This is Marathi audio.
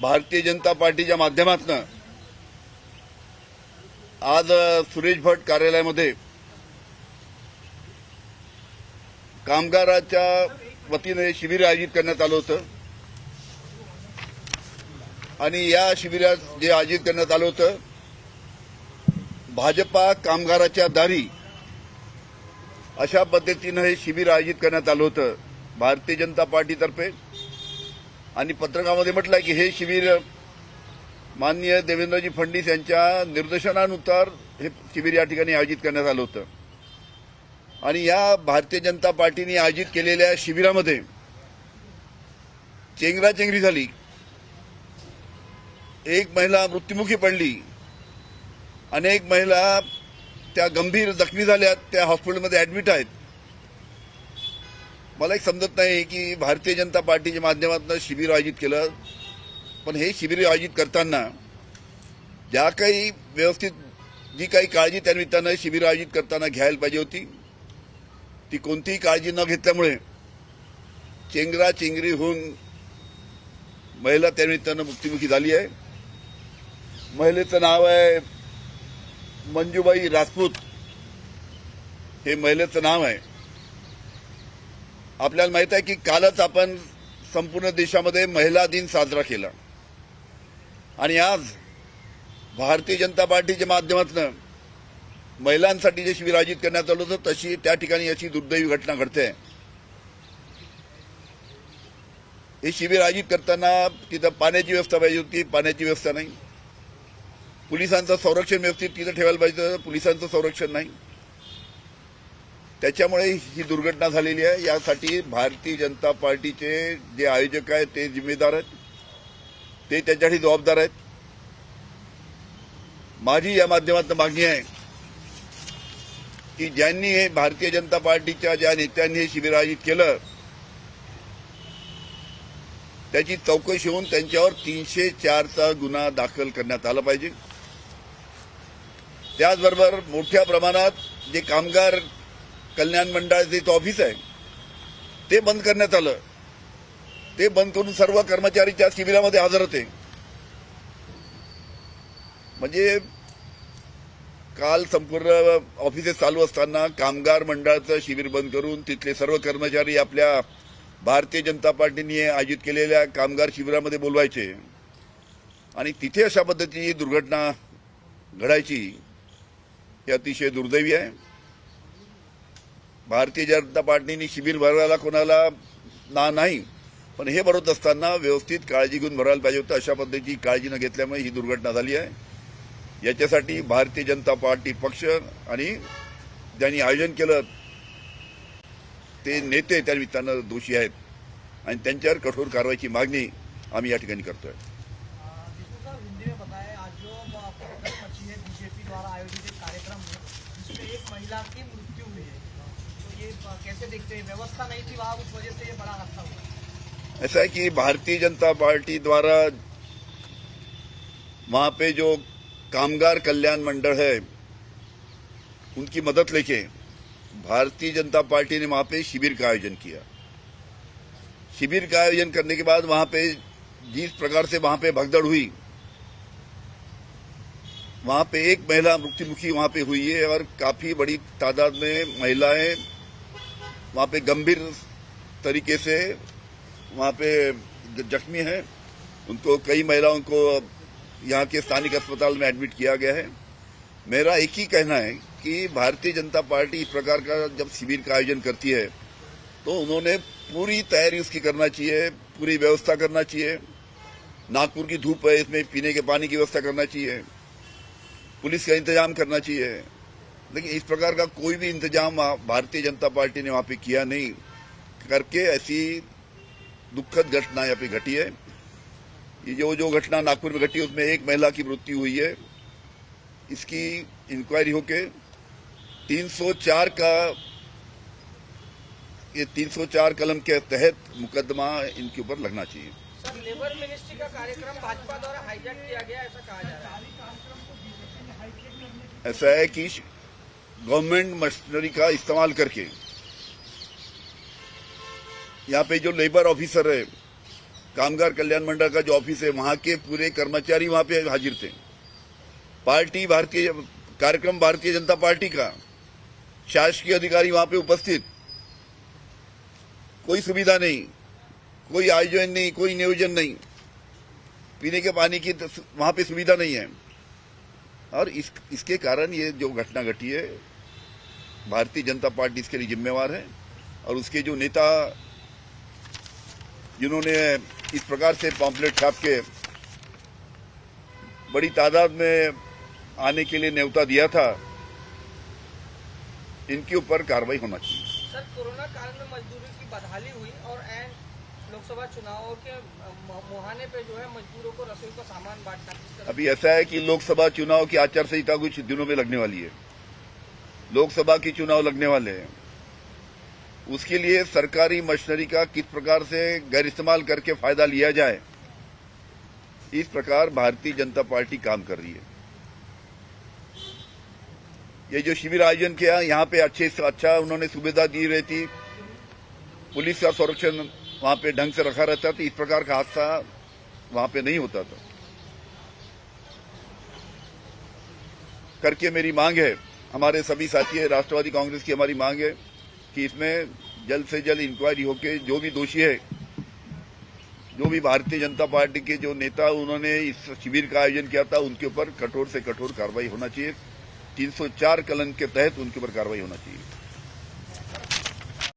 भारतीय जनता पार्टीच्या माध्यमातून आज सुरेश भट कार्यालयामध्ये कामगाराच्या वतीने शिबिर आयोजित करण्यात आलं होतं. आणि या शिबिरात जे आयोजित करण्यात आलं होतं भाजपा कामगाराच्या दारी अशा पद्धतीनं हे शिबिर आयोजित करण्यात आलं होतं भारतीय जनता पार्टीतर्फे. आणि पत्रकामध्ये म्हटलंय की हे शिबिर माननीय देवेंद्रजी फडणवीस यांच्या निर्देशनानुसार हे शिबिर या ठिकाणी आयोजित करण्यात आलं होतं. आणि या भारतीय जनता पार्टीने आयोजित केलेल्या शिबिरामध्ये चेंगराचेंगरी झाली. एक महिला मृत्युमुखी पडली. अनेक महिला त्या गंभीर जखमी झाल्यात त्या हॉस्पिटलमध्ये ऍडमिट आहेत. मला एक समजत नाही की भारतीय जनता पार्टीच्या माध्यमातून शिबिर आयोजित केलं. पण हे शिबिर आयोजित करताना ज्या काही व्यवस्थित जी काही काळजी त्यानिमित्तानं शिबिर आयोजित करताना घ्यायला पाहिजे होती. ती कोणतीही काळजी न घेतल्यामुळे चेंगरा चेंगरी होऊन महिला त्यानिमित्तानं मुक्तिमुखी झाली आहे. महिलेचं नाव आहे मंजूबाई राजपूत. हे महिलेचं नाव आहे. आपल्याला माहीत आहे की कालच आपण संपूर्ण देशामध्ये महिला दिन साजरा केला. आणि आज भारतीय जनता पार्टीच्या माध्यमातून महिलांसाठी जे शिबिर आयोजित करण्यात आलं होतं तशी त्या ठिकाणी अशी दुर्दैवी घटना घडते. हे शिबिर आयोजित करताना तिथं पाण्याची व्यवस्था पाहिजे होती पाण्याची व्यवस्था नाही. पोलिसांचं संरक्षण व्यवस्थित तिथं ठेवायला पाहिजे पोलिसांचं संरक्षण नाही. त्याच्यामुळे ही दुर्घटना झालेली आहे. यासाठी भारतीय जनता पार्टीचे जे आयोजक आहेत ते जिम्मेदार आहेत. ते त्याच्यासाठी जबाबदार आहेत. माझी या माध्यमातून मागणी आहे की ज्यांनी हे भारतीय जनता पार्टीच्या ज्या नेत्यांनी हे शिबिर आयोजित केलं त्याची चौकशी होऊन त्यांच्यावर तीनशे चारचा गुन्हा दाखल करण्यात आला पाहिजे. त्याचबरोबर मोठ्या प्रमाणात जे कामगार कल्याण मंडळाचं इथं ऑफिस आहे ते बंद करण्यात आलं. ते बंद करून सर्व कर्मचारी त्या शिबिरामध्ये हजर होते. म्हणजे काल संपूर्ण ऑफिसेस चालू असताना कामगार मंडळाचं शिबिर बंद करून तिथले सर्व कर्मचारी आपल्या भारतीय जनता पार्टीने आयोजित केलेल्या कामगार शिबिरामध्ये बोलवायचे. आणि तिथे अशा पद्धतीची दुर्घटना घडायची ही अतिशय दुर्दैवी आहे. भारतीय जनता पार्टीने शिबिर भरवायला कोणाला ना नाही पण हे भरवत असताना व्यवस्थित काळजी घेऊन भरायला पाहिजे होतं. अशा पद्धतीची काळजी न घेतल्यामुळे ही दुर्घटना झाली आहे. याच्यासाठी भारतीय जनता पार्टी पक्ष आणि ज्यांनी आयोजन केलं ते नेते त्या निमित्तानं दोषी आहेत. आणि त्यांच्यावर कठोर कारवाईची मागणी आम्ही या ठिकाणी करतोय. विष्णु है कार्यक्रम ऐसा है कि भारतीय जनता पार्टी द्वारा वहाँ पे जो कामगार कल्याण मंडल है, उनकी मदद लेके भारतीय जनता पार्टी ने वहाँ पे शिविर का आयोजन किया। शिविर का आयोजन करने के बाद वहाँ पे जिस प्रकार से वहाँ पे भगदड़ हुई, वहाँ पे एक महिला मृत्युमुखी वहाँ पे हुई है और काफ़ी बड़ी तादाद में महिलाएँ वहाँ पे गंभीर तरीके से वहाँ पे जख्मी हैं। उनको, कई महिलाओं को यहाँ के स्थानिक अस्पताल में एडमिट किया गया है। मेरा एक ही कहना है कि भारतीय जनता पार्टी इस प्रकार का जब शिविर का आयोजन करती है तो उन्होंने पूरी तैयारी उसकी करना चाहिए, पूरी व्यवस्था करना चाहिए। नागपुर की धूप है, इसमें पीने के पानी की व्यवस्था करना चाहिए। पुलिस का इंतज़ाम करना चाहिए। लेकिन इस प्रकार का कोई भी इंतज़ाम भारतीय जनता पार्टी ने वहाँ पे किया नहीं। करके ऐसी दुखद घटना यहाँ पे घटी है। ये जो जो घटना नागपुर में घटी उसमें एक महिला की मृत्यु हुई है। इसकी इंक्वायरी होके 304 का ये 304 कलम के तहत मुकदमा इनके ऊपर लगना चाहिए। सर लेबर मिनिस्ट्री का कार्यक्रम भाजपा द्वारा हाईजैक किया गया ऐसा कहा जा रहा है? ऐसा है कि गवर्नमेंट मशीनरी का इस्तेमाल करके। यहाँ पे जो लेबर ऑफिसर है, कामगार कल्याण मंडल का जो ऑफ़िस है, वहाँ के पूरे कर्मचारी वहाँ पे हाजिर थे। पार्टी भारतीय, कार्यक्रम भारतीय जनता पार्टी का शासकीय अधिकारी वहाँ पे उपस्थित। कोई सुविधा नहीं, कोई आयोजन नहीं, कोई नियोजन नहीं। पीने के पानी की वहाँ पे सुविधा नहीं है। और इस, इसके कारण ये जो घटना घटी है, भारतीय जनता पार्टी इसके लिए जिम्मेवार है और उसके जो नेता जिन्होंने इस प्रकार से पॉम्पलेट छाप के बड़ी तादाद में आने के लिए न्यौता दिया था, इनके ऊपर कार्रवाई होना चाहिए। सर, कोरोना काल में मजदूरों की बदहाली हुई और लोकसभा चुनावों के मुहाने पे जो है मजदूरों को रसोई का सामान बांटना अभी ऐसा है कि लोकसभा चुनाव की आचार संहिता कुछ दिनों में लगने वाली है। लोकसभा की चुनाव लगने वाले हैं। उसके लिए सरकारी मशीनरी का किस प्रकार से गैर इस्तेमाल करके फ़ायदा लिया जाए, इस प्रकार भारतीय जनता पार्टी काम कर रही है। ये जो शिविर आयोजन किया, यहाँ पे अच्छे से अच्छा उन्होंने सुविधा दी रहती। पुलिस का संरक्षण वहाँ पे ढंग से रखा रहता तो इस प्रकार का हादसा वहाँ पे नहीं होता था। करके मेरी मांग है, हमारे सभी साथी है, राष्ट्रवादी कांग्रेस की हमारी मांग है कि इसमें जल्द से जल्द इंक्वायरी होके जो भी दोषी है, जो भी भारतीय जनता पार्टी के जो नेता उन्होंने इस शिविर का आयोजन किया था, उनके ऊपर कठोर से कठोर कार्रवाई होना चाहिए। 304 कलन के तहत उनके ऊपर कार्रवाई होना चाहिए।